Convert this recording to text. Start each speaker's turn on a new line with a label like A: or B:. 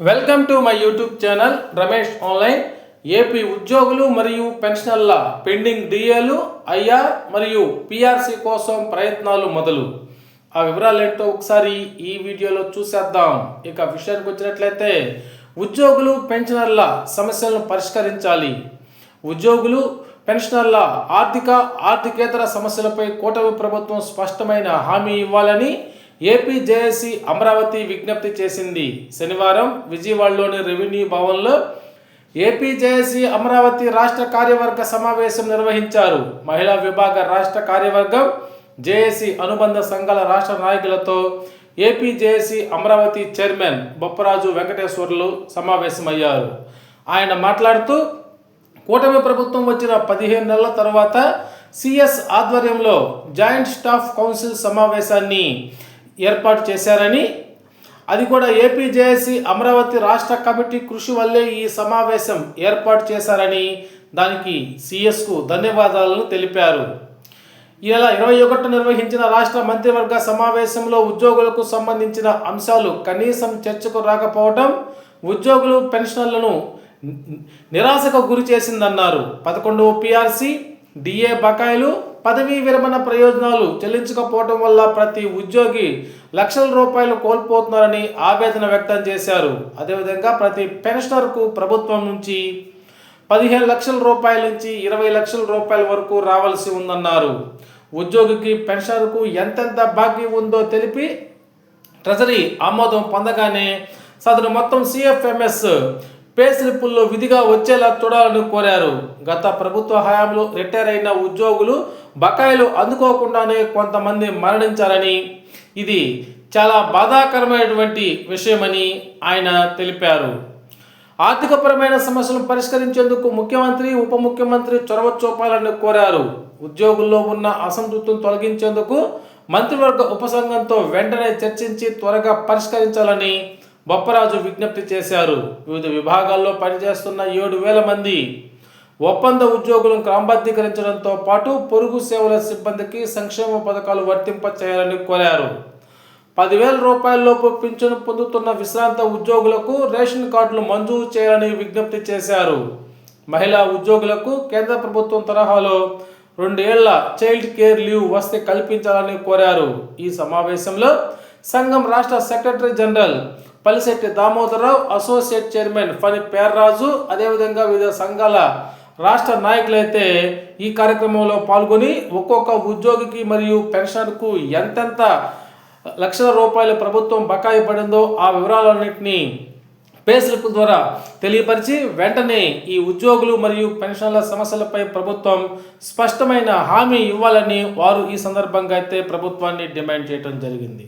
A: Welcome to my YouTube channel Ramesh online AP ఉద్యోగులు మరియు పెన్షనర్ల పెండింగ్ డిఏలు ఐఆర్ మరియు పిఆర్సీ కోసం ప్రయత్నాలు మొదలు. ఆ వివరాలు ఏంటో ఒకసారి ఈ వీడియోలో చూసేద్దాం. ఇక విషయానికి వచ్చినట్లయితే ఉద్యోగులు పెన్షనర్ల సమస్యలను పరిష్కరించాలి. ఉద్యోగులు పెన్షనర్ల ఆర్థిక ఆర్థికేతర సమస్యలపై కూటమి ప్రభుత్వం స్పష్టమైన హామీ ఇవ్వాలని ఏపీ జేఏసీ అమరావతి విజ్ఞప్తి చేసింది. శనివారం విజయవాడలోని రెవెన్యూ భవన్లో ఏపీ జేఏసీ అమరావతి రాష్ట్ర కార్యవర్గ సమావేశం నిర్వహించారు. మహిళా విభాగ రాష్ట్ర కార్యవర్గం జేఏసీ అనుబంధ సంఘాల రాష్ట్ర నాయకులతో AP JAC Amaravati chairman Bopparaju Venkateswarlu సమావేశమయ్యారు. ఆయన మాట్లాడుతూ కూటమి ప్రభుత్వం వచ్చిన పదిహేను నెలల తర్వాత సిఎస్ ఆధ్వర్యంలో జాయింట్ స్టాఫ్ కౌన్సిల్ సమావేశాన్ని ఏర్పాటు చేశారని అది కూడా ఏపీజేఏసీ అమరావతి రాష్ట్ర కమిటీ కృషి వల్లే ఈ సమావేశం ఏర్పాటు చేశారని దానికి సిఎస్కు ధన్యవాదాలను తెలిపారు. ఈ నెల ఇరవై ఒకటి నిర్వహించిన రాష్ట్ర మంత్రివర్గ సమావేశంలో ఉద్యోగులకు సంబంధించిన అంశాలు కనీసం చర్చకు రాకపోవడం ఉద్యోగులు పెన్షనర్లను నిరాశకు గురి చేసిందన్నారు. పదకొండవ పిఆర్సి డిఏ బకాయిలు పదవీ విరమణ ప్రయోజనాలు చెల్లించకపోవడం వల్ల ప్రతి ఉద్యోగి లక్షల రూపాయలు కోల్పోతున్నారని ఆవేదన వ్యక్తం చేశారు. అదేవిధంగా ప్రతి పెన్షనర్కు ప్రభుత్వం నుంచి పదిహేను లక్షల రూపాయల నుంచి ఇరవై లక్షల రూపాయల వరకు రావాల్సి ఉందన్నారు. ఉద్యోగికి పెన్షనర్కు ఎంతెంత బాకీ ఉందో తెలిపి ట్రెజరీ ఆమోదం పొందగానే సదరు మొత్తం సిఎఫ్ఎంఎస్ పే స్లిప్పుల్లో విధిగా వచ్చేలా చూడాలని కోరారు. గత ప్రభుత్వ హయాంలో రిటైర్ అయిన ఉద్యోగులు బకాయిలు అందుకోకుండానే కొంతమంది మరణించారని ఇది చాలా బాధాకరమైనటువంటి విషయమని ఆయన తెలిపారు. ఆర్థికపరమైన సమస్యలను పరిష్కరించేందుకు ముఖ్యమంత్రి ఉప ముఖ్యమంత్రి చొరవ చూపాలని కోరారు. ఉద్యోగుల్లో ఉన్న అసంతృప్తిని తొలగించేందుకు మంత్రివర్గ ఉపసంఘంతో వెంటనే చర్చించి త్వరగా పరిష్కరించాలని బొప్పరాజు విజ్ఞప్తి చేశారు. వివిధ విభాగాల్లో పనిచేస్తున్న ఏడు వేల మంది ఒప్పంద ఉద్యోగులను క్రమబద్ధీకరించడంతో పాటు పొరుగు సేవల సిబ్బందికి సంక్షేమ పథకాలు వర్తింప చేయాలని కోరారు. పదివేల రూపాయలలోపు పింఛను పొందుతున్న విశ్రాంత ఉద్యోగులకు రేషన్ కార్డులు మంజూరు చేయాలని విజ్ఞప్తి చేశారు. మహిళా ఉద్యోగులకు కేంద్ర ప్రభుత్వం తరహాలో రెండేళ్ళ చైల్డ్ కేర్ లీవ్ వస్తే కల్పించాలని కోరారు. ఈ సమావేశంలో సంఘం రాష్ట్ర secretary general Pallisetti Damodararao associate chairman Phani Perraju అదేవిధంగా వివిధ సంఘాల రాష్ట్ర నాయకులైతే ఈ కార్యక్రమంలో పాల్గొని ఒక్కొక్క ఉద్యోగికి మరియు పెన్షన్కు ఎంతెంత లక్షల రూపాయలు ప్రభుత్వం బకాయి పడిందో ఆ వివరాలన్నింటినీ పే స్లిప్ ద్వారా తెలియపరిచి వెంటనే ఈ ఉద్యోగులు మరియు పెన్షన్ల సమస్యలపై ప్రభుత్వం స్పష్టమైన హామీ ఇవ్వాలని వారు ఈ సందర్భంగా అయితే ప్రభుత్వాన్ని డిమాండ్ చేయడం జరిగింది.